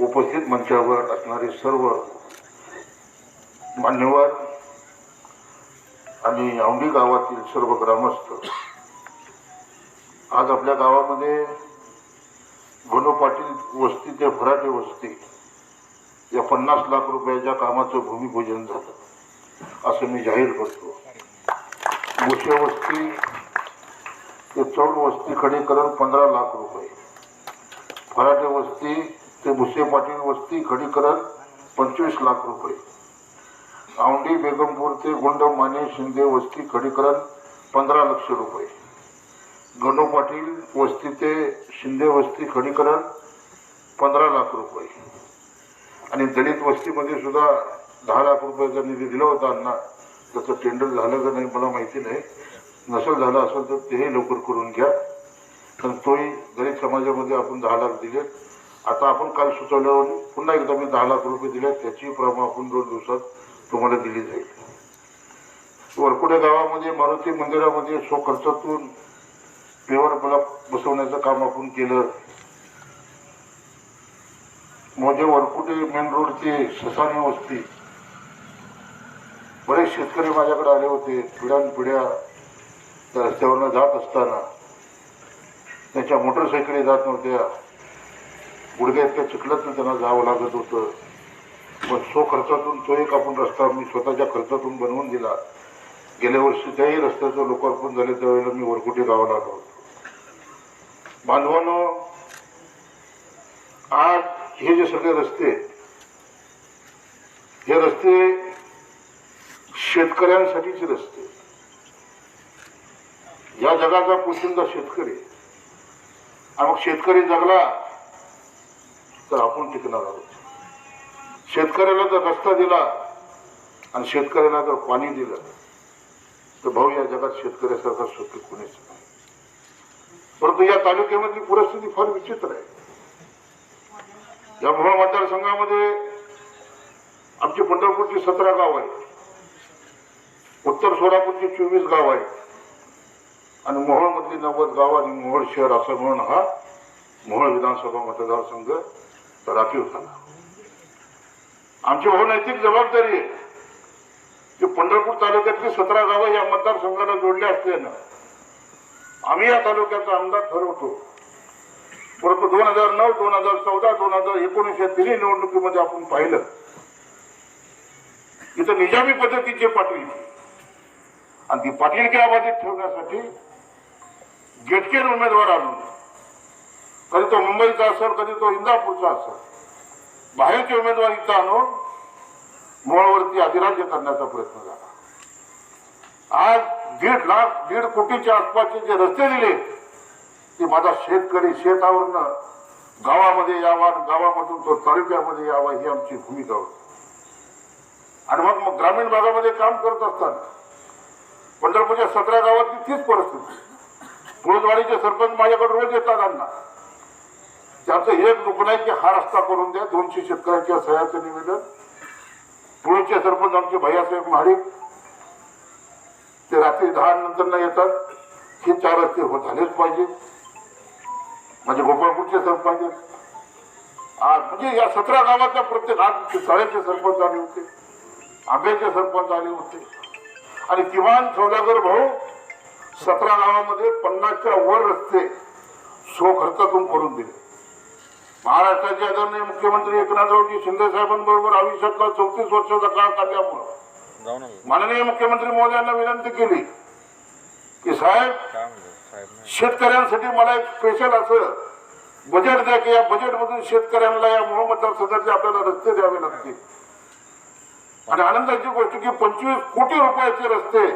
उपस्थित मंचावर असणारे सर्व मान्यवर आणि औंडी गावातील सर्व ग्रामस्थ आज आपल्या गावामध्ये गणू पाटील वस्ती ते फराटे वस्ती या पन्नास लाख रुपयाच्या कामाचं भूमिपूजन झालं. असं मी जाहीर करतो. मुशे वस्ती ते चौड वस्ती खडीकरण पंधरा लाख रुपये. फराटे वस्ती ते भुसे पाटील वस्ती खडीकरण पंचवीस लाख रुपये. औंढी बेगमपूर ते गुंड माने शिंदे वस्ती खडीकरण पंधरा लक्ष रुपये. गणू पाटील वस्ती ते शिंदे वस्ती खडीकरण पंधरा लाख रुपये. आणि दलित वस्तीमध्ये सुद्धा दहा लाख रुपयाचा निधी दिला होता अण्णा त्याचं टेंडर झालं का नाही मला माहिती नाही. नसेल झालं असेल तर तेही लवकर करून घ्या. कारण तोही दलित समाजामध्ये आपण दहा लाख दिले आता आपण काल सुचवल्यावर पुन्हा एकदा मी दहा लाख रुपये दिले त्याची प्रमाण आपण दोन दिवसात तुम्हाला दिली जाईल. वरकुडे गावामध्ये मारुती मंदिरामध्ये स्वखर्चातून पेवर ब्लॉक बसवण्याचं काम आपण केलं. मोजे वरकुटे मेन रोड ते ससानी वस्ती. बरेच शेतकरी माझ्याकडे आले होते पिढ्यानपिढ्या त्या रस्त्यावरनं जात असताना. त्याच्या मोटरसायकली जात नव्हत्या. गुडघ्यात त्या चिखलातनं त्यांना जावं लागत होतं. पण सो खर्चातून तो एक आपण रस्ता मी स्वतःच्या खर्चातून बनवून दिला. गेल्या वर्षी त्याही रस्त्याचं लोकार्पण झाले त्यावेळेला मी वरकुटी गावाला आलो होतो. बांधवानं आज हे जे सगळे रस्ते हे रस्ते शेतकऱ्यांसाठीचे रस्ते. या जगाचा पोशिंदा शेतकरी. आणि मग शेतकरी जगला तर आपण टिकणार आहोत. शेतकऱ्याला जर रस्ता दिला आणि शेतकऱ्याला जर पाणी दिलं तर भाऊ या जगात शेतकऱ्यासारखा सुखी कोणीच नाही. परंतु या तालुक्यामधली परिस्थिती फार विचित्र आहे. या मोहोळ मतदारसंघामध्ये आमची पंढरपूरची सतरा गाव आहे उत्तर सोलापूरची चोवीस गाव आहे आणि मोहोळमधली नव्वद गाव आणि मोहोळ शहर असं म्हणून हा मोहोळ विधानसभा मतदारसंघ राखीव झाला आमची बहु नैतिक जबाबदारी आहे. की पंढरपूर तालुक्यातली सतरा गावं या मतदारसंघाला जोडले असल्यानं आम्ही या तालुक्याचा आमदार ठरवतो. परंतु दोन हजार नऊ दोन हजार चौदा दोन हजार एकोणीस या तिन्ही निवडणुकीमध्ये आपण पाहिलं. इथं निजामी पद्धतीचे पाटील. आणि ती पाटीलकी अबाधित ठेवण्यासाठी गेटकेन उमेदवार आणून कधी तो मुंबईचा असेल कधी तो इंदापूरचा असेल बाहेरची उमेदवारीचा आणून मुळावरती अधिराज्य करण्याचा प्रयत्न झाला. आज दीड लाख दीड कोटीच्या आसपासचे जे रस्ते दिले ते माझा शेतकरी शेतावरनं गावामध्ये यावा गावामधून तो तालुक्यामध्ये यावा ही आमची भूमिका होती. आणि मग मग ग्रामीण भागामध्ये काम करत असताना पंढरपूरच्या सतरा गावातली तीच परिस्थिती. तुळजवाडीचे सरपंच माझ्याकडे रोज येतात अण्णा. त्याचं एक दुकान आहे की हा रस्ता करून द्या. दोनशे शेतकऱ्यांच्या सह्याचं निवेदन. तुळचे सरपंच आमचे भैयासाहेब महाडिक ते रात्री दहा नंतर न येतात. हे चार रस्ते हो झालेच पाहिजे म्हणजे गोपाळपूरचे सरपंच आज म्हणजे या सतरा गावातल्या प्रत्येक आज तळ्याचे सरपंच आले होते. आंब्याचे सरपंच आले होते. आणि किमान सौदागर भाऊ सतरा गावामध्ये पन्नासच्या वर रस्ते सो खर्चातून करून दिले. महाराष्ट्राचे आदरणीय मुख्यमंत्री एकनाथरावजी शिंदे साहेबांबरोबर आयुष्यातला चौतीस वर्षाचा काळ काढल्यामुळं. माननीय मुख्यमंत्री महोदयांना विनंती केली की साहेब शेतकऱ्यांसाठी मला एक स्पेशल असं बजेट द्या की या बजेटमधून शेतकऱ्यांना या मोह मतदारसंघाचे आपल्याला रस्ते द्यावे लागतील. आणि आनंदाची गोष्ट की पंचवीस कोटी रुपयाचे रस्ते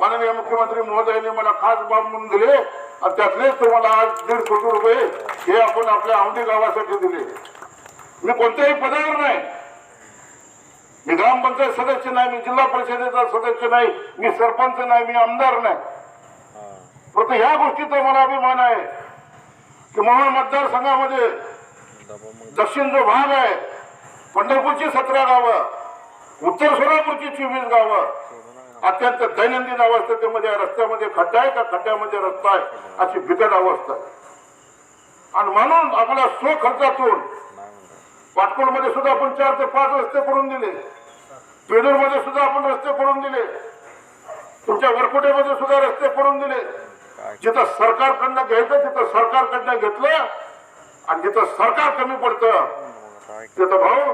माननीय मुख्यमंत्री महोदयांनी मला खास बाब म्हणून दिले आणि त्यातलेच तुम्हाला आज दीड कोटी रुपये हे आपण आपल्या औंढी गावासाठी दिले. मी कोणत्याही पदावर नाही. मी ग्रामपंचायत सदस्य नाही मी जिल्हा परिषदेचा सदस्य नाही मी सरपंच नाही मी आमदार नाही. फक्त ह्या गोष्टीचा मला अभिमान आहे की मोहोळ मतदारसंघामध्ये दक्षिण जो भाग आहे पंढरपूरची सतरा गावं उत्तर सोलापूरची चोवीस गावं अत्यंत दैनंदिन अवस्थेमध्ये रस्त्यामध्ये खड्डा आहे का? खड्ड्यामध्ये रस्ता आहे. अशी बिकट अवस्था. आणि म्हणून आपल्या स्वखर्चातून खर्चातून सुद्धा आपण चार ते पाच रस्ते करून दिले. मध्ये सुद्धा आपण रस्ते करून दिले. तुमच्या वरकुटेमध्ये सुद्धा रस्ते करून दिले. जिथं सरकारकडनं घ्यायचं तिथं सरकारकडनं घेतलं. आणि जिथं सरकार कमी पडतं तिथं भाऊ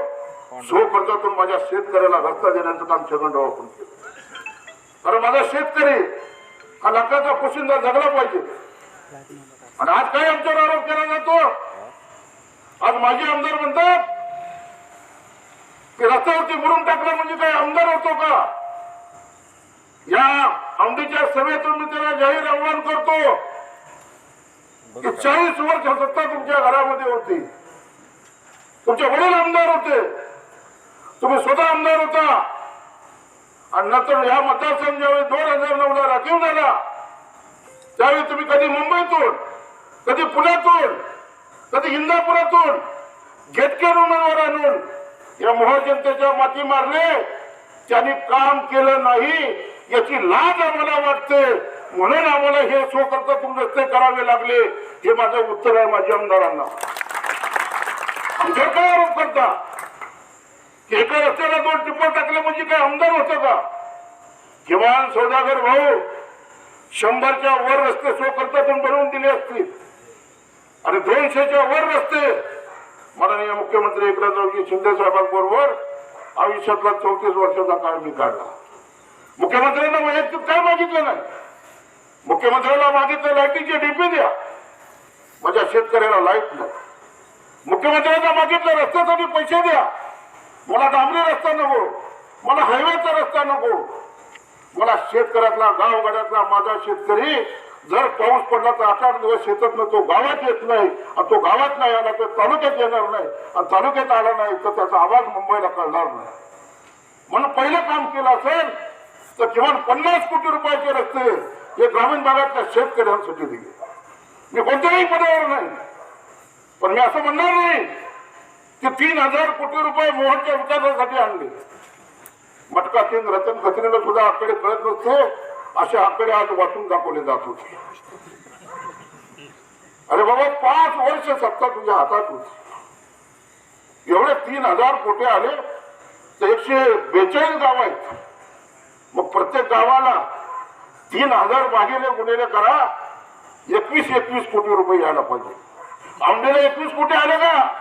सो खर्चातून माझ्या शेतकऱ्याला रस्ता देण्याचं काम छगनराव आपण केलं. कारण माझा शेतकरी हा लाखाचा पोशिंदा जगला पाहिजे. आणि आज काय आमच्यावर आरोप केला जातो? आज माझे आमदार म्हणतात की रस्त्यावरती मुरुम टाकलं म्हणजे काय आमदार होतो का? या आमदीच्या सभेतून मी त्याला जाहीर आव्हान करतो की चाळीस वर्ष सत्ता तुमच्या घरामध्ये होती. तुमचे वडील आमदार होते. तुम्ही स्वतः आमदार होता. आणि नंतर या मतदारसंघ ज्यावेळी दोन हजार नऊ ला राखीव झाला. त्यावेळी तुम्ही कधी मुंबईतून कधी पुण्यातून कधी इंदापुरातून घेतकेर उमेदवार आणून या मोहर जनतेच्या माती मारले. त्यांनी काम केलं नाही याची लाज आम्हाला वाटते. म्हणून आम्हाला हे सो करता रस्ते करावे लागले. हे माझं उत्तर आहे माझ्या आमदारांना. आमच्यावर काय आरोप करता? एका रस्त्याला दोन टिप्पण टाकले म्हणजे काय आमदार होतं का? किमान सौदागर भाऊ शंभरच्या वर रस्ते सो बनवून दिले असतील. आणि दोनशेच्या वर रस्ते. माननीय मुख्यमंत्री एकनाथरावजी शिंदे साहेबांबरोबर आयुष्यातला चौतीस वर्षाचा काळ मी काढला. मुख्यमंत्र्यांना वैयक्तिक काय मागितलं नाही? मुख्यमंत्र्याला मागितलं लाईटीची डीपी द्या. माझ्या शेतकऱ्याला लाइट नाही. मुख्यमंत्र्यांना मागितलं रस्त्यासाठी पैसे द्या. मला डांबरी रस्ता नको. मला हायवेचा रस्ता नको. मला शेतकऱ्यातला गावगाड्यातला माझा शेतकरी जर पाऊस पडला तर आठ आठ दिवस शेतात तो गावात येत नाही. आणि तो गावात नाही आला तर तालुक्यात येणार नाही. आणि तालुक्यात आला नाही तर त्याचा आवाज मुंबईला कळणार नाही. म्हणून पहिलं काम केलं असेल तर किमान पन्नास कोटी रुपयाचे रस्ते हे ग्रामीण भागातल्या शेतकऱ्यांसाठी दिले. मी कोणत्याही पदावर नाही. पण मी असं म्हणणार नाही ते तीन हजार कोटी रुपये मोहनच्या विकासासाठी आणले. मटका सिंग रतन खत्रीला सुद्धा आकडे कळत नसते असे आकडे आज वाचून दाखवले जात होते. अरे बाबा पाच वर्ष सत्ता तुझ्या हातात होती. एवढे तीन हजार कोटी आले तर एकशे बेचाळीस गाव आहेत. मग प्रत्येक गावाला तीन हजार भागिले गुन्हेले करा एकवीस एकवीस कोटी रुपये यायला पाहिजे. औंढेला एकवीस कोटी आले का?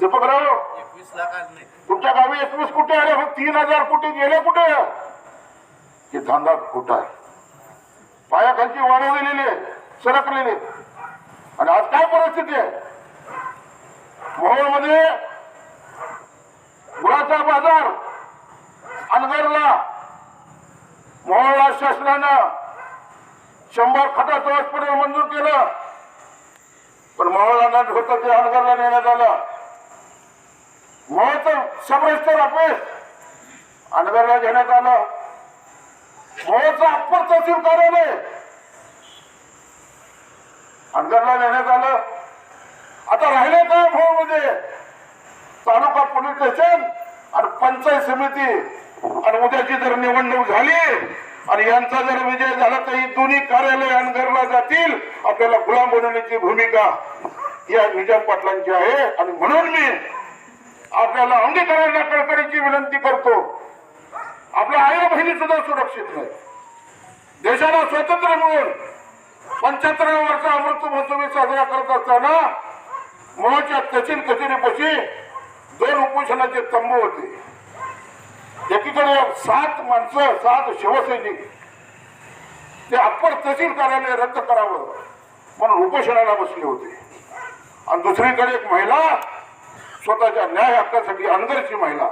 दीपकराव नाही. तुमच्या गावी एकवीस कोटी आले मग तीन हजार कोटी गेले कुठे? हे धंदा खोटा आहे. पायाखालची वाढ दिलेली आहे सरकलेली. आणि आज काय परिस्थिती आहे? मोहोळमध्ये गुळाचा बाजार अनगरला मोहोळला शासनानं शंभर खटाचं हॉस्पिटल मंजूर केलं. पण मोहोळला नट होतं ते अनगरला नेण्यात आलं. मोहचं सबरेस्टर आपण अनगरला घेण्यात आलं. मोहचं आपण तहसील कार्यालय अनगरला नेण्यात आलं. आता राहिले का मध्ये तालुका पोलीस स्टेशन आणि पंचायत समिती. आणि उद्याची जर निवडणूक झाली आणि यांचा जर विजय झाला तर ही दोन्ही कार्यालय अनगरला जातील. आपल्याला गुलाम बनवण्याची भूमिका या निजाम पाटलांची आहे. आणि म्हणून मी आपल्याला अंगीकारांना कळकळीची विनंती करतो. आपल्या आई बहिणी सुद्धा सुरक्षित नाही देशाला स्वातंत्र्य मिळून पंच्याहत्तर वर्ष अमृत महोत्सवी साजरा करत असताना मोहच्या कचिन कचेरीपाशी दोन उपोषणाचे तंबू होते. एकीकडे सात माणसं सात शिवसैनिक. ते अप्पर तहसील कार्यालय रद्द करावं म्हणून उपोषणाला बसले होते. आणि दुसरीकडे एक महिला स्वतःच्या न्याय हक्कासाठी अंगरची महिला.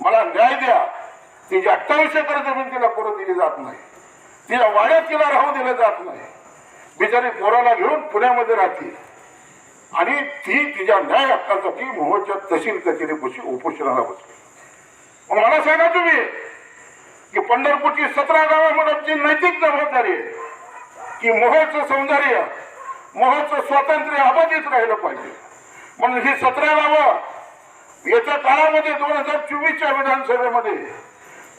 मला न्याय द्या. तिची अठ्ठावीस एकर जमीन तिला परत दिली जात नाही. तिला वाड्यात तिला राहू दिलं जात नाही. बिचारी पोराला घेऊन पुण्यामध्ये राहते. आणि ती तिच्या न्याय हक्कासाठी मोहच्या तहसील कचेरीपाशी उपोषणाला बसली. मग मला सांगा तुम्ही की पंढरपूरची सतरा गावामध्ये आमची नैतिक जबाबदारी आहे की मोहचं सौंदर्य मोहचं स्वातंत्र्य अबाधित राहिलं पाहिजे? म्हणून ही सतरा गावं येत्या काळामध्ये दोन हजार चोवीसच्या विधानसभेमध्ये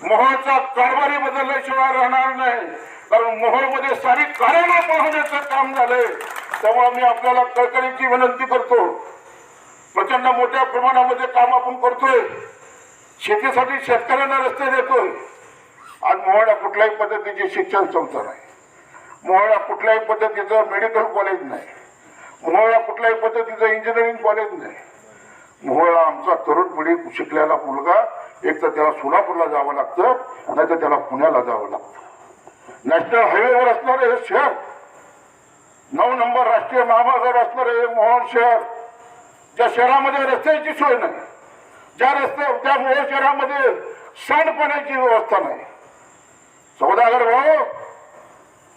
मोहचा कारभारी बदलल्याशिवाय राहणार नाही. कारण मोहोळमध्ये सारी कारण पाहण्याचं काम झालंय. तेव्हा मी आपल्याला कळकळीची विनंती करतो. प्रचंड मोठ्या प्रमाणामध्ये काम आपण करतोय. शेतीसाठी शेतकऱ्यांना रस्ते देतोय. आज मोहळा कुठल्याही पद्धतीचे शिक्षण संस्था नाही. मोहळा कुठल्याही पद्धतीचं मेडिकल कॉलेज नाही. मोहळा कुठल्याही पद्धतीचं इंजिनिअरिंग कॉलेज नाही. मोहळा आमचा तरुण पिढी शिकलेला मुलगा एक तर त्याला सोलापूरला जावं लागतं नाही तर त्याला पुण्याला जावं लागतं. नॅशनल हायवेवर असणारे हे शहर नऊ नंबर राष्ट्रीय महामार्गावर असणारे हे मोहन शहर ज्या शहरामध्ये रस्त्याची सोय नाही ज्या रस्त्या त्या मोहन शहरामध्ये सांडपाण्याची व्यवस्था नाही. सौदागर भाऊ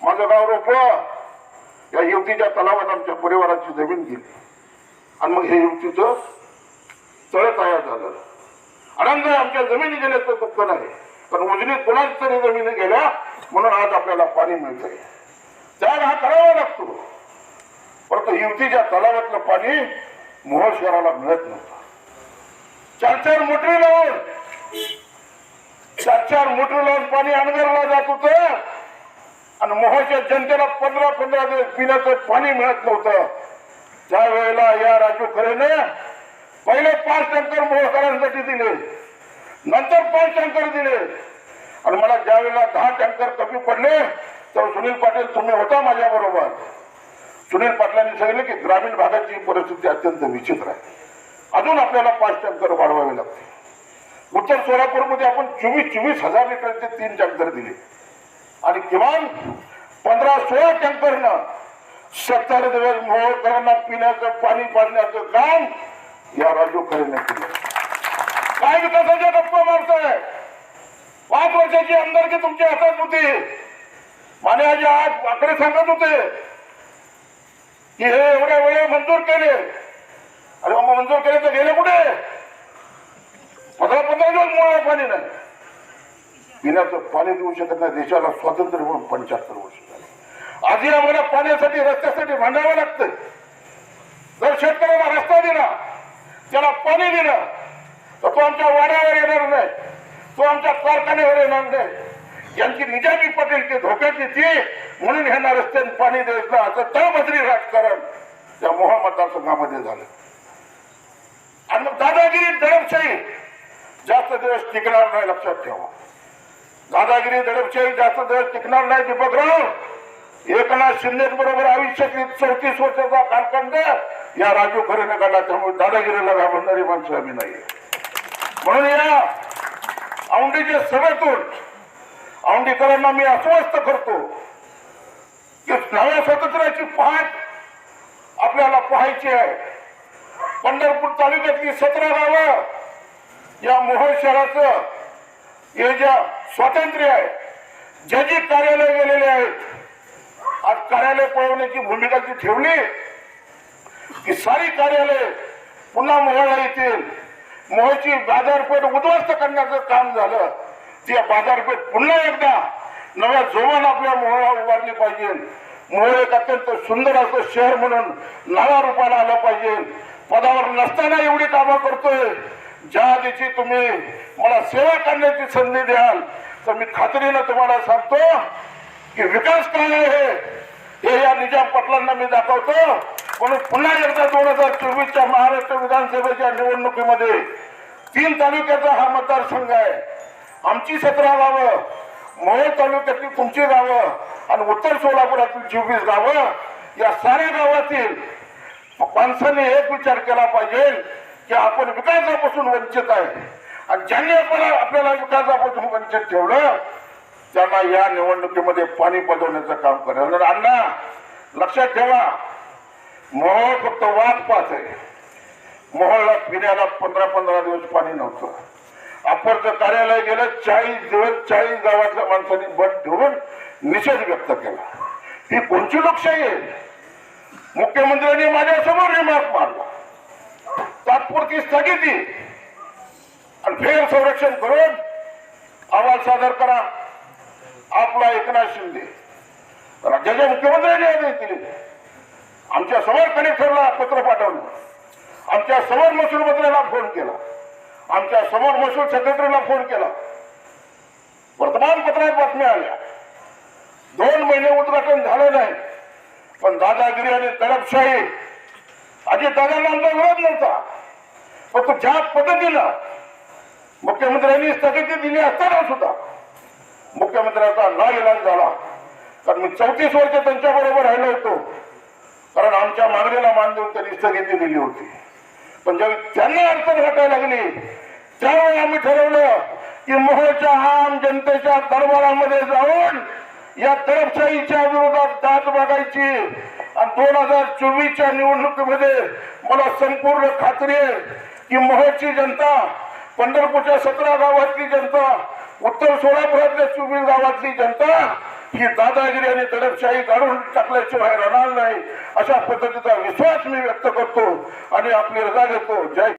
माझं गाव रोपळं या युवतीच्या तलावात आमच्या परिवाराची जमीन गेली. आणि मग हे युवतीचं तळ तयार झालं. आनंद आमच्या जमिनी गेल्याचं दुःख नाही. पण उजनीत कोणाच तरी जमिनी गेल्या म्हणून आज आपल्याला पाणी मिळतंय. त्याग हा करावा लागतो. परंतु युवतीच्या तलावातलं पाणी मोहोळ शहराला मिळत नव्हतं. चार चार मोटरी लावून चार चार मोटरी लावून पाणी अनगरला जात होतं. आणि मोहच्या जनतेला पंधरा पंधरा दिवस पिण्याचं पाणी मिळत नव्हतं. त्या वेळेला या राजू खरेने पहिले पाच टँकर मोहकरांसाठी दिले. नंतर पाच टँकर दिले. आणि मला ज्या वेळेला दहा टँकर कमी पडले तर सुनील पाटील तुम्ही होता माझ्या बरोबर सुनील पाटलांनी सांगितलं की ग्रामीण भागाची परिस्थिती अत्यंत विचित्र आहे. अजून आपल्याला पाच टँकर वाढवावे लागते उत्तर सोलापूरमध्ये आपण चोवीस चोवीस हजार लिटरचे तीन टँकर दिले. आणि किमान पंधरा सोळा टँकरनं सत्तर दिवस मोहकरांना पिण्याचं पाणी पाडण्याचं काम या राजू केलं. काय विकासाच्या गप्पा मारताय? पाच वर्षाची आमदारकी तुमच्या हातात होती. माने आजी आज आकडे सांगत होते की हे एवढ्या वेळे मंजूर केले. अरे मग मंजूर केले तर गेले कुठे? पंधरा पंधरा दिवस मुळा पाणी नाही. पिण्याचं पाणी देऊ शकत नाही. देशाला स्वातंत्र्य म्हणून पंच्याहत्तर वर्ष झाले. आधी आम्हाला पाण्यासाठी रस्त्यासाठी भांडावं लागतंय. जर शेतकऱ्याला रस्ता दिला त्याला पाणी दिलं तर तो आमच्या वाड्यावर येणार नाही. तो आमच्या कारखान्यावर येणार नाही. यांची निजामी पटेल ते धोक्यात येते म्हणून ह्यांना रस्त्याने पाणी देत द्यायचं तर तळमजरी राजकारण त्या मोहा मतदारसंघामध्ये झालं. आणि मग दादागिरी दडपशाही. जास्त दिवस टिकणार नाही लक्षात ठेवा. दादागिरी दडपशाही जास्त दिवस टिकणार नाही दीपकराव एकनाथ शिंदे बरोबर आयुष्यातील चौतीस वर्षाचा कालखंड. या राजू खरेने काढला त्यामुळे दादागिरीला घाबरणारी माणसं आम्ही नाही म्हणून या औंढीच्या सभेतून औंढीकरांना मी अस्वस्थ करतो की नव्या स्वातंत्र्याची पहाट आपल्याला पाहायची आहे. पंढरपूर तालुक्यातली सतरा गावं या मोहोळ शहराचं हे ज्या स्वातंत्र्य आहे. ज्या कार्यालय गेलेले आहेत आज कार्यालय पळवण्याची भूमिका जी ठेवली की सारी कार्यालय पुन्हा मोहळा येतील मोहची बाजारपेठ उद्ध्वस्त करण्याचं काम झालं. ती बाजारपेठ पुन्हा एकदा नव्या जोमान आपल्या मोहळा उभारली पाहिजे. मोहळ एक अत्यंत सुंदर असं शहर म्हणून नव्या रूपाला आलं पाहिजे. पदावर नसताना एवढी कामं करतोय. ज्या दिवशी तुम्ही मला सेवा करण्याची संधी द्याल तर मी खात्रीनं तुम्हाला सांगतो की विकास काय आहे हे या निजाम पाटलांना मी दाखवतो. म्हणून पुन्हा एकदा दोन हजार चोवीसच्या महाराष्ट्र विधानसभेच्या निवडणुकीमध्ये तीन तालुक्याचा हा मतदारसंघ आहे. आमची सतरा गावं मोहोळ तालुक्यातली तुमची गावं आणि उत्तर सोलापुरातील चोवीस गावं या साऱ्या गावातील माणसाने एक विचार केला पाहिजे की आपण विकासापासून वंचित आहे. आणि ज्यांनी आपल्याला आपल्याला विकासापासून वंचित ठेवलं त्यांना या निवडणुकीमध्ये पाणी पदवण्याचं काम करेल. अण्णा लक्षात ठेवा मोहोळ फक्त वाद पाच आहे. मोहोळला पिण्याला पंधरा पंधरा दिवस पाणी नव्हतं. अप्परचं कार्यालय गेलं चाळीस दिवस चाळीस गावातल्या माणसांनी बंद ठेवून निषेध व्यक्त केला. ही कोणची लोकशाही आहे? मुख्यमंत्र्यांनी माझ्यासमोर रिमार्क मारला. तात्पुरती स्थगिती. आणि फेर संरक्षण करून अहवाल सादर करा. आपला एकनाथ शिंदे. राज्याच्या मुख्यमंत्र्यांनी आदेश दिले आमच्यासमोर कलेक्टरला पत्र पाठवलं. आमच्यासमोर महसूल मंत्र्याला फोन केला. आमच्यासमोर महसूल सेक्रेटरीला फोन केला. वर्तमानपत्रात बातम्या आल्या. दोन महिने उद्घाटन झालं नाही. पण दादागिरी आणि तडपशाही. अजित दादांना आमचा विरोध नव्हता. पण तो ज्या पद्धतीनं मुख्यमंत्र्यांनी स्थगिती दिली असताना सुद्धा मुख्यमंत्र्याचा ना इलाज झाला. कारण मी चौतीस वर्ष त्यांच्या बरोबर राहिलो होतो. कारण आमच्या मागणीला मान देऊन त्यांनी स्थगिती दिली होती. पण ज्यावेळी त्यांना अडचण घटायला लागली त्यावेळी आम्ही ठरवलं की मोहच्या आम जनतेच्या दरबारामध्ये जाऊन या दडपशाहीच्या विरोधात दाद मागायची. आणि दोन हजार चोवीसच्या निवडणुकीमध्ये मला संपूर्ण खात्री आहे की मोहोळची जनता पंढरपूरच्या सतरा गावातली जनता उत्तर सोलापुरातल्या चोवीस गावातली जनता ही दादागिरी आणि दडपशाही काढून टाकल्याशिवाय राहणार नाही अशा पद्धतीचा विश्वास मी व्यक्त करतो आणि आपली रजा घेतो. जय